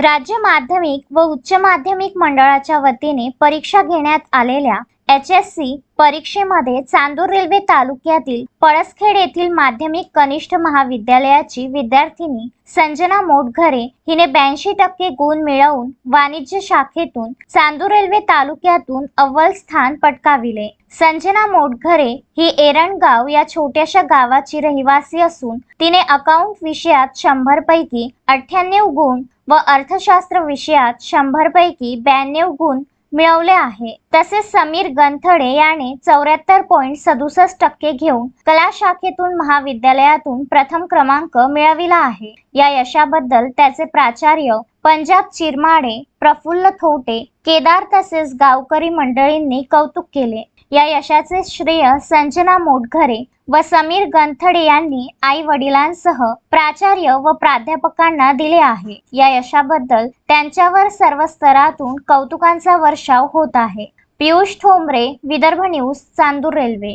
राज्य माध्यमिक व उच्च माध्यमिक मंडळाच्या वतीने परीक्षा घेण्यात आलेल्या एच एस सी परीक्षेमध्ये चांदूर रेल्वे तालुक्यातील पळसखेड येथील माध्यमिक कनिष्ठ महाविद्यालयाची विद्यार्थिनी संजना मोटघरे हिने ब्याऐंशी टक्के गुण मिळवून वाणिज्य शाखेतून चांदूर रेल्वे तालुक्यातून अव्वल स्थान पटकाविले. संजना मोटघरे ही एरणगाव या छोट्याशा गावाची रहिवासी असून तिने अकाउंट विषयात शंभर पैकी अठ्ठ्याण्णव गुण व अर्थशास्त्र विषयात शंभर पैकी ब्याण्णव गुण मिळवले आहे. तसेच समीर गंथडे याने चौऱ्याहत्तर पॉईंट सदुसष्ट टक्के घेऊन कला शाखेतून महाविद्यालयातून प्रथम क्रमांक मिळविला आहे. या यशाबद्दल त्याचे प्राचार्य पंजाब चिरमाडे प्रफुल्ल थोटे केदार तसेच गावकरी मंडळींनी कौतुक केले. या यशाचे श्रेय संजना मोटघरे व समीर गंथडे यांनी आई वडिलांसह प्राचार्य व प्राध्यापकांना दिले आहे. या यशाबद्दल त्यांच्यावर सर्व स्तरातून कौतुकांचा वर्षाव होत आहे. Piyush Thombare Vidarbha news Chandur railway.